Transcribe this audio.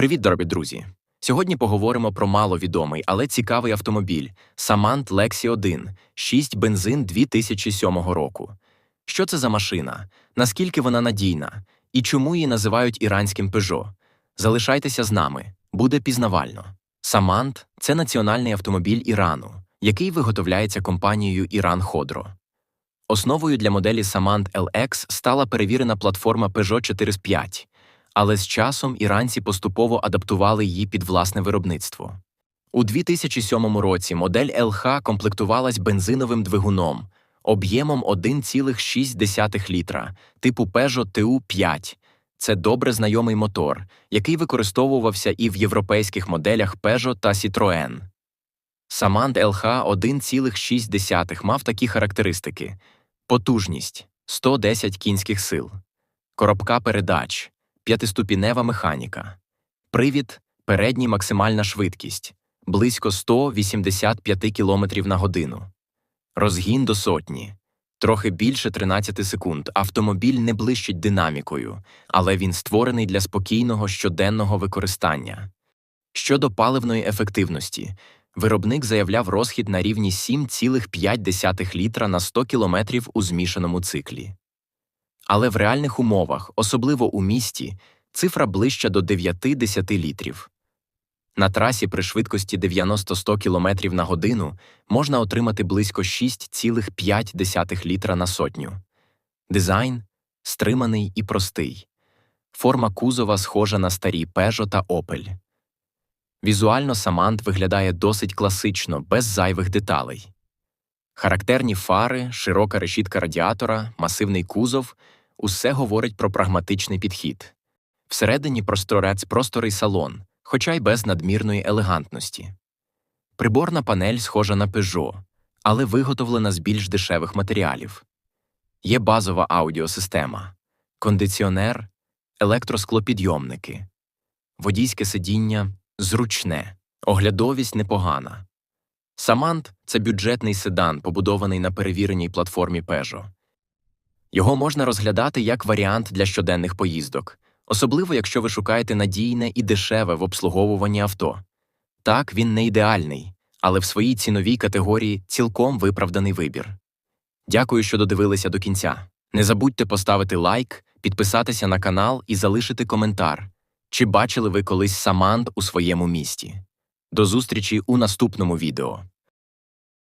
Привіт, дорогі друзі! Сьогодні поговоримо про маловідомий, але цікавий автомобіль Samant Lexi 1, 6 бензин 2007 року. Що це за машина? Наскільки вона надійна? І чому її називають іранським Peugeot? Залишайтеся з нами, буде пізнавально. Samant – це національний автомобіль Ірану, який виготовляється компанією Iran Ходро. Основою для моделі Samant LX стала перевірена платформа Peugeot 405, але з часом іранці поступово адаптували її під власне виробництво. У 2007 році модель LH комплектувалась бензиновим двигуном об'ємом 1,6 літра типу Peugeot TU5. Це добре знайомий мотор, який використовувався і в європейських моделях Peugeot та Citroën. Samant LH 1,6 мав такі характеристики: потужність 110 кінських сил, коробка передач, п'ятиступінева механіка, привід, передній максимальна швидкість близько 185 км на годину, розгін до сотні, трохи більше 13 секунд. Автомобіль не блищить динамікою, але він створений для спокійного щоденного використання. Щодо паливної ефективності, виробник заявляв розхід на рівні 7,5 літра на 100 км у змішаному циклі. Але в реальних умовах, особливо у місті, цифра ближча до 9-10 літрів. На трасі при швидкості 90-100 км на годину можна отримати близько 6,5 літра на сотню. Дизайн стриманий і простий. Форма кузова схожа на старі Peugeot та Opel. Візуально Самант виглядає досить класично, без зайвих деталей. Характерні фари, широка решітка радіатора, масивний кузов усе говорить про прагматичний підхід. Всередині просторець просторий салон, хоча й без надмірної елегантності. Приборна панель схожа на Peugeot, але виготовлена з більш дешевих матеріалів. Є базова аудіосистема, кондиціонер, електросклопідйомники, водійське сидіння зручне, оглядовість непогана. Самант це бюджетний седан, побудований на перевіреній платформі Peugeot. Його можна розглядати як варіант для щоденних поїздок, особливо якщо ви шукаєте надійне і дешеве в обслуговуванні авто. Так, він не ідеальний, але в своїй ціновій категорії цілком виправданий вибір. Дякую, що додивилися до кінця. Не забудьте поставити лайк, підписатися на канал і залишити коментар. Чи бачили ви колись Самант у своєму місті? До зустрічі у наступному відео.